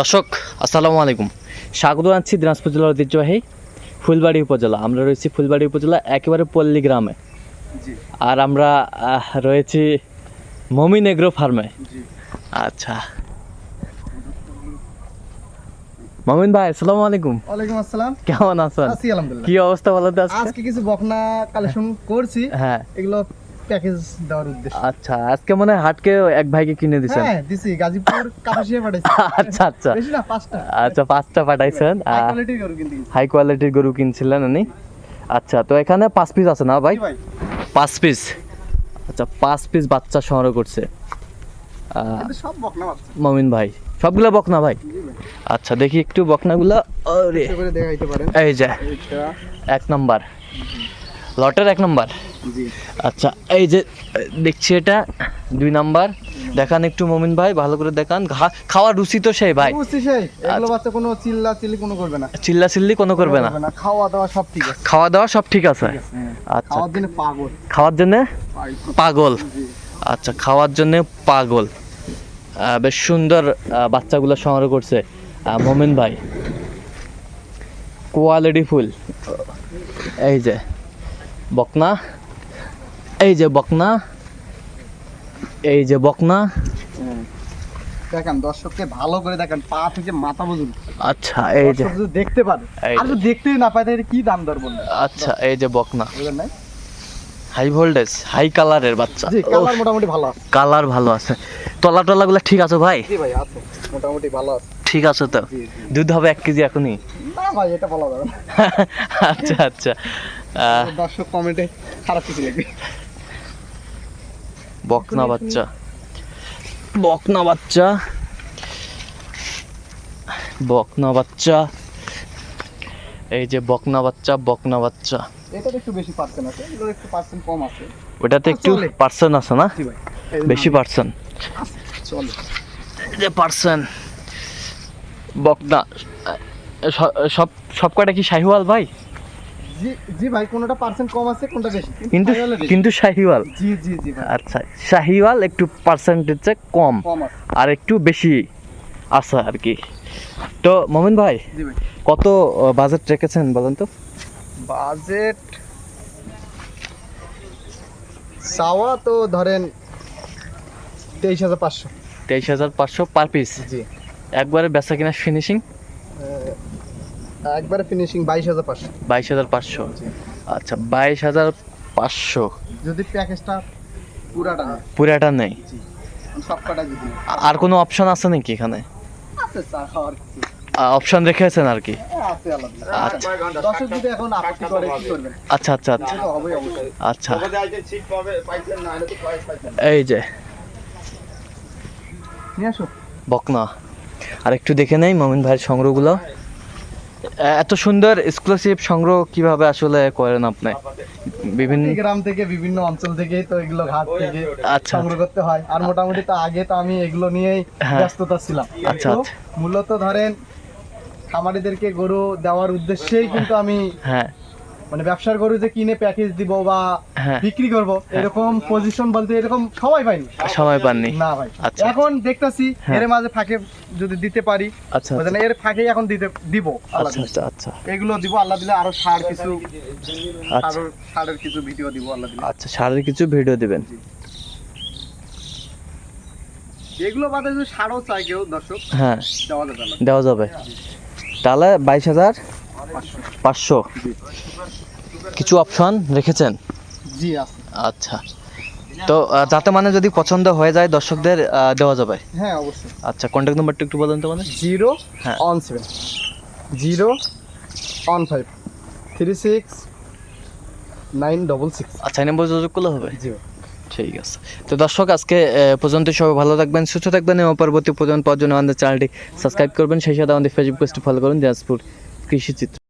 দর্শক আসসালামু আলাইকুম। স্বাগত জানাচ্ছি দিনাজপুর জেলার ঐতিহ্যবাহী ফুলবাড়ি উপজেলা। আমরা রয়েছি ফুলবাড়ি উপজেলা একেবারে পল্লী গ্রামে। আর আমরা রয়েছি মমিন এগ্রো ফার্মে। আচ্ছা। মমিন ভাই আসসালামু আলাইকুম। ওয়ালাইকুম আসসালাম। কেমন আছেন? আছি আলহামদুলিল্লাহ। কি অবস্থা আজকে? আজকে কিছু বকনা কালেকশন করছি। হ্যাঁ। এগুলো প্যাকেজ দেওয়ার উদ্দেশ্যে। আচ্ছা আজকে মনে হয় হাটকে এক ভাইকে কিনে দিছেন। হ্যাঁ দিছি গাজীপুর কাপাসিয়া পাঠাইছি। আচ্ছা আচ্ছা। বেশি না পাঁচটা। আচ্ছা পাঁচটা পাঠাইছেন। হাই কোয়ালিটির গরু কিন্তু হাই কোয়ালিটির গরু কিনছিলেন উনি। আচ্ছা তো এখানে পাঁচ পিস আছে না ভাই? পাঁচ পিস আচ্ছা পাঁচ পিস বাচ্চা সংগ্রহ করছে। সব বকনা বাচ্চা। মমিন ভাই। সবগুলো বকনা ভাই? আচ্ছা দেখি একটু বকনাগুলো। আরে। এই যে এক নম্বর। লটের এক নম্বর। আচ্ছা এই যে দেখছি এটা দুই নাম্বার। দেখান একটু মমিন ভাই ভালো করে দেখান। খাওয়ার রুচি তো সেই ভাই। সেই এগুলো বাচ্চা কোনো চিল্লা চিল্লি কোনো করবে না। চিল্লা চিল্লি কোনো করবে না। খাওয়া দাওয়া সব ঠিক আছে। খাওয়া দাওয়া সব ঠিক আছে? আচ্ছা। খাওয়ার দিনে পাগল। খাওয়ার জন্য? পাগল। আচ্ছা খাওয়ার জন্য পাগল। বেশ সুন্দর বাচ্চাগুলো সংগ্রহ করছে মোমেন ভাই। Quality full. এই যে বকনা। এই যে বকনা। এই যে বকনা। দেখেন দর্শককে ভালো করে দেখেন পা থেকে মাথা বুঝুন আচ্ছা এই যে দেখতে পারে আর যে। যদি দেখতেই না পায় তাহলে কি দাম দর আচ্ছা এই যে বকনা। হাই ভোল্টেজ হাই কালারের বাচ্চা। কালার মোটামুটি ভালো আছে। কালার ভালো আছে। তলা টলাগুলো ঠিক আছে ভাই? জি ভাই আছে। মোটামুটি ভালো আছে। ঠিক আছে তো? দুধ হবে এক কেজি এখনই? না ভাই এটা বলা যাবে আচ্ছা আচ্ছা। দর্শক কমেন্টে খারাপ কিছু লিখবে। বকনা বাচ্চা। বকনা বাচ্চা। বকনা বাচ্চা। এই যে বকনা বাচ্চা বকনা বাচ্চা। এটাতে একটু বেশি পার্সেন্ট আছে এগুলোর একটু পার্সেন্ট কম আছে। ওটাতে একটু পার্সেন্ট আছে না? বেশি পার্সেন্ট চলে। এই যে পার্সেন্ট বকনা সব সব কয়টা কি শাহিওয়াল ভাই? জি জি ভাই কোনটা পার্সেন্ট কম আছে কোনটা বেশি? কিন্তু কিন্তু শাহিওয়াল। জি জি জি ভাই। আচ্ছা শাহিওয়াল একটু পার্সেন্টেজ কম। কম আর একটু বেশি আছে আর কি। তো মমিন ভাই ভাই। কত বাজেট রেখেছেন বলেন তো? বাজেট চাওয়া তো ধরেন তেইশ হাজার পাঁচশো। তেইশ হাজার পাঁচশো পার পিস জি। একবারে বেচা কিনা ফিনিশিং একবারে ফিনিশিং বাইশ হাজার পাঁচশো। বাইশ হাজার পাঁচশো। আচ্ছা বাইশ হাজার পাঁচশো। যদি প্যাকেজটা পুরাটা পুরাটা নেই? যদি আর কোনো অপশন আছে নাকি এখানে? আছে কিছু। অপশন রেখেছেন আর কি? আছে আলাদা। আচ্ছা। দর্শক যদি এখন আপত্তি করে কি করবেন? আচ্ছা আচ্ছা আচ্ছা। আচ্ছা। পাইছেন না হলে তো প্রাইস পাইছেন এই যে। বকনা। আর একটু দেখে নেই মমিন ভাইয়ের সংগ্রহগুলো? এত সুন্দর এক্সক্লুসিভ সংগ্রহ কীভাবে আসলে করেন আপনি? বিভিন্ন গ্রাম থেকে বিভিন্ন অঞ্চল থেকে তো এগুলো ঘাট থেকে আচ্ছা সংগ্রহ করতে হয়। আর মোটামুটি তো আগে তো আমি এগুলো নিয়েই হ্যাঁ। ব্যস্ততা ছিলাম। আচ্ছা, আচ্ছা। মূলত ধরেন খামারিদেরকে গরু দেওয়ার উদ্দেশ্যেই কিন্তু আমি হ্যাঁ। মানে ব্যবসার গরু যে কিনে প্যাকেজ দিব বা হ্যাঁ। বিক্রি করব এরকম পজিশন বলতে এরকম সবাই পাইনি সময় পাননি। না ভাই। আচ্ছা। এখন দেখতাছি হ্যাঁ। এর মাঝে ফাঁকে যদি দিতে পারি আচ্ছা বুঝলেন? এর ফাঁকেই এখন দিতে দিব আচ্ছা আচ্ছা আচ্ছা। এগুলো দিব আল্লাহ দিলে আরও সার কিছু আচ্ছা। সারের সারের কিছু ভিডিও দিব আল্লাহ দিলে। আচ্ছা সারের কিছু ভিডিও দিবেন। এগুলো বাদে যদি সারও চাই কেউ দর্শক হ্যাঁ। দেওয়া যাবে দেওয়া যাবে। তাহলে বাইশ হাজার পাঁচশো। কিছু অপশন রেখেছেন? জি আচ্ছা। তো যাতে মানে যদি পছন্দ হয়ে যায় দর্শকদের দেওয়া যাবে? হ্যাঁ অবশ্যই। আচ্ছা কন্ট্যাক্ট নাম্বারটা একটু বলেন তো মানে জিরো হ্যাঁ। One seven. Zero one five. Three six nine double six. আচ্ছা এই নম্বর যোগাযোগ করলে হবে? জি। ঠিক আছে। তো দর্শক আজকে পর্যন্ত সবাই ভালো থাকবেন সুস্থ থাকবেন এবং পরবর্তী পর্যন্ত পাওয়ার জন্য আমাদের চ্যানেলটি সাবস্ক্রাইব করবেন। সেই সাথে আমাদের ফেসবুক পেজটি ফলো করুন দিনাজপুর কৃষি চিত্র